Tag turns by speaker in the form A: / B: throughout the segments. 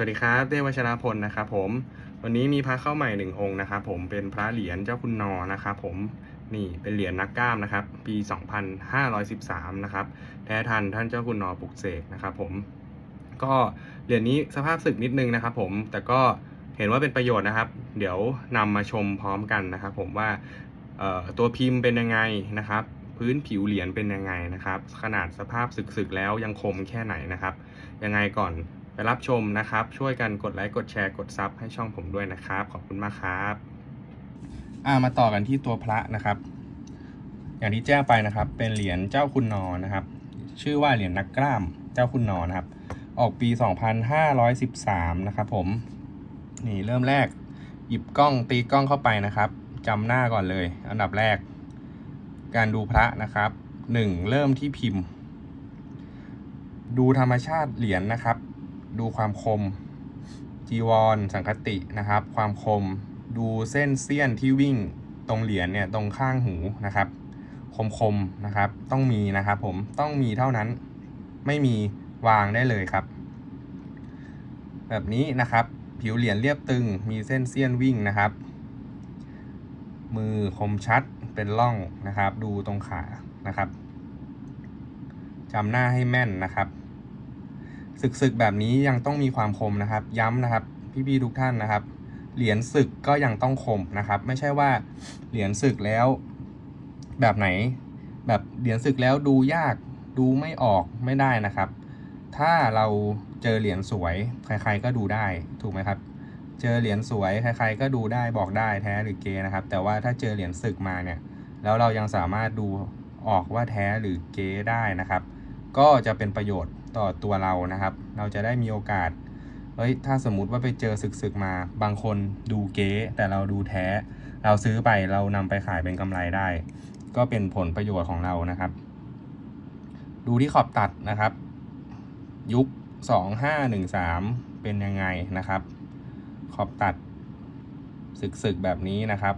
A: สวัสดีครับเต้วัชรพลนะครับผมวันนี้มีพระเข้าใหม่หนึ่งองค์นะครับผมเป็นพระเหรียญเจ้าคุณนอนะครับผมนี่เป็นเหรียญนักกล้ามนะครับ ปี 2513 นะครับแท้ทันท่านเจ้าคุณนอปลุกเสกนะครับผมก็เหรียญนี้สภาพศึกนิดนึงนะครับผมแต่ก็เห็นว่าเป็นประโยชน์นะครับ เดี๋ยวนำมาชมพร้อมกันนะครับ ผมว่าตัวพิมพ์เป็นยังไงนะครับ พื้นผิวเหรียญเป็นยังไงนะครับ ขนาดสภาพสึกๆแล้วยังคมแค่ไหนนะครับ ยังไงก่อน ไปรับชมนะครับ ช่วยกันกดไลค์กดแชร์กดซับให้ช่องผมด้วยนะครับ ขอบคุณมากครับอ่ามาต่อกันที่ตัวพระนะครับ อย่างที่แจ้งไปนะครับ เป็นเหรียญเจ้าคุณนอนะครับ ชื่อว่าเหรียญนักกล้ามเจ้าคุณนอนะครับ ออกปี 2513 นะครับผมนี่เริ่มแรกหยิบกล้องตีกล้องเข้าไปนะครับจำหน้าก่อนเลย อันดับแรก การดูพระนะครับหนึ่งเริ่มที่พิมพ์ ดูธรรมชาติเหรียญนะครับ ดูความคมจีวร สังคตินะครับ ความคมดูเส้นเสี้ยนที่วิ่งตรงเหรียญเนี่ยตรงข้างหูนะครับคมคมๆนะครับ ต้องมีนะครับผมต้องมีเท่านั้นไม่มีวางได้เลยครับ แบบนี้นะครับ ผิวเหรียญเรียบตึง มีเส้นเสี้ยนวิ่งนะครับ มือคมชัดเป็นร่องนะครับ ดูตรงขานะครับจำหน้าให้แม่นนะครับ ศึกๆแบบนี้ยังต้องมีความคมนะครับ ย้ำนะครับ พี่ๆทุกท่านนะครับ เหรียญศึกก็ยังต้องคมนะครับ ไม่ใช่ว่าเหรียญศึกแล้ว แบบไหน แบบเหรียญศึกแล้วดูยากดูไม่ออกไม่ได้นะครับ ถ้าเราเจอเหรียญสวย ใครๆก็ดูได้ถูกไหมครับเจอเหรียญสวยใครๆก็ดูได้บอกได้แท้หรือเกนะครับ แต่ว่าถ้าเจอเหรียญศึกมาเนี่ย แล้วเรายังสามารถดูออกว่าแท้หรือเก๊ได้นะครับ ก็จะเป็นประโยชน์ ต่อตัวเรานะครับ เราจะได้มีโอกาสเฮ้ยถ้าสมมุติว่าไปเจอศึกๆมา บางคนดูเก๊แต่เราดูแท้ เราซื้อไปเรานำไปขายเป็นกำไรได้ ก็เป็นผลประโยชน์ของเรานะครับ ดูที่ขอบตัดนะครับ ยุค 2513 เป็นยังไงนะครับ ขอบตัดสึกๆแบบนี้นะครับ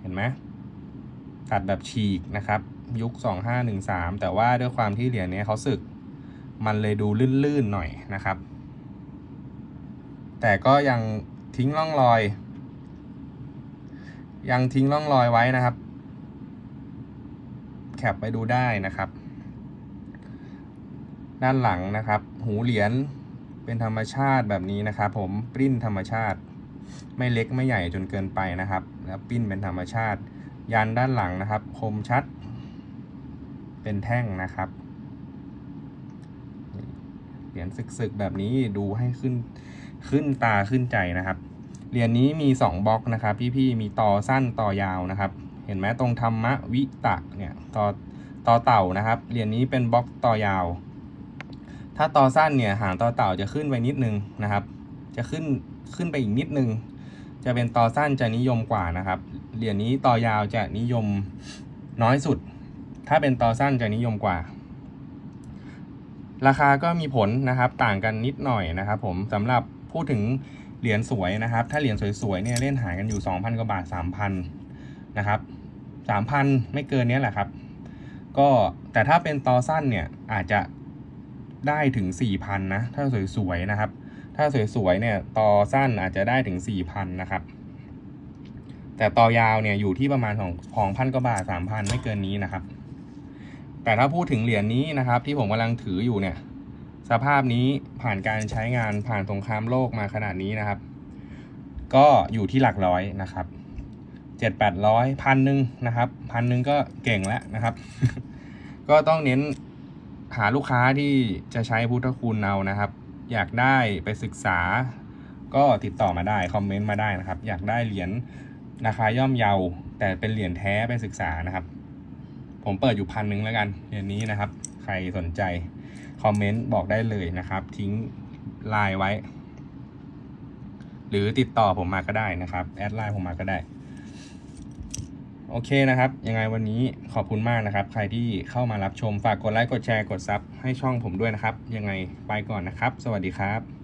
A: เห็นไหมตัดแบบฉีกนะครับ ยุค 2513 แต่ว่าด้วยความที่เหรียญนี้เขาสึก มันเลยดูลื่นๆหน่อยนะครับ แต่ก็ยังทิ้งร่องรอย ยังทิ้งร่องรอยไว้นะครับ แคปไปดูได้นะครับ ด้านหลังนะครับ หูเหรียญเป็นธรรมชาติแบบนี้นะครับ ผมปริ้นธรรมชาติ ไม่เล็กไม่ใหญ่จนเกินไปนะครับ แล้วปิ้นเป็นธรรมชาติ ยันด้านหลังนะครับ คมชัด เป็นแท่งนะครับ เหรียญศึกๆ แบบนี้ดูให้ขึ้นขึ้นตาขึ้นใจนะครับ เหรียญนี้มี 2บล็อกนะครับ พี่ๆมีต่อสั้นต่อยาวนะครับ เห็นไหมตรงธรรมวิตะเนี่ยต่อต่อเต่านะครับเหรียญนี้เป็นบล็อกต่อยาว ถ้าต่อสั้นเนี่ยหางต่อเต่าจะขึ้นไปนิดนึงนะครับ จะขึ้นขึ้นไปอีกนิดนึง จะเป็นต่อสั้นจะนิยมกว่านะครับเหรียญนี้ต่อยาวจะนิยมน้อยสุด ถ้าเป็นต่อสั้นจะนิยมกว่า ราคาก็มีผลนะครับต่างกันนิดหน่อยนะครับผมสำหรับพูดถึงเหรียญสวยนะครับ ถ้าเหรียญสวยๆเนี่ยเล่นหายกันอยู่ 2,000กว่าบาท 3,000นะครับ3,000 ไม่เกินนี้แหละครับ ก็แต่ถ้าเป็นต่อสั้นเนี่ยอาจจะได้ถึง 4,000นะถ้าสวยๆนะครับ ถ้าสวยๆเนี่ยต่อสั้นอาจจะได้ถึง 4,000นะครับ แต่ต่อยาวเนี่ยอยู่ที่ประมาณของของพันกว่าบาท3,000 ไม่เกินนี้นะครับ แต่ถ้าพูดถึงเหรียญนี้นะครับ ที่ผมกำลังถืออยู่เนี่ย สภาพนี้ผ่านการใช้งานผ่านสงครามโลกมาขนาดนี้นะครับ ก็อยู่ที่หลักร้อยนะครับเจ็ดแปดร้อยพันหนึ่งนะครับพันหนึ่งก็เก่งแล้วนะครับ ก็ต้องเน้นหาลูกค้าที่จะใช้พุทธคุณเอานะครับ อยากได้ไปศึกษา ก็ติดต่อมาได้คอมเมนต์มาได้นะครับ อยากได้เหรียญราคาย่อมเยา แต่เป็นเหรียญแท้ไปศึกษานะครับ ผมเปิดอยู่พันหนึ่งแล้วกันเหรียญนี้นะครับ ใครสนใจ คอมเมนต์บอกได้เลยนะครับ ทิ้งไลน์ไว้ หรือติดต่อผมมาก็ได้นะครับ แอดไลน์ผมมาก็ได้ โอเคนะครับ ยังไงวันนี้ขอบคุณมากนะครับ ใครที่เข้ามารับชมฝากกดไลค์กดแชร์กดซับให้ช่องผมด้วยนะครับ ยังไงไปก่อนนะครับ สวัสดีครับ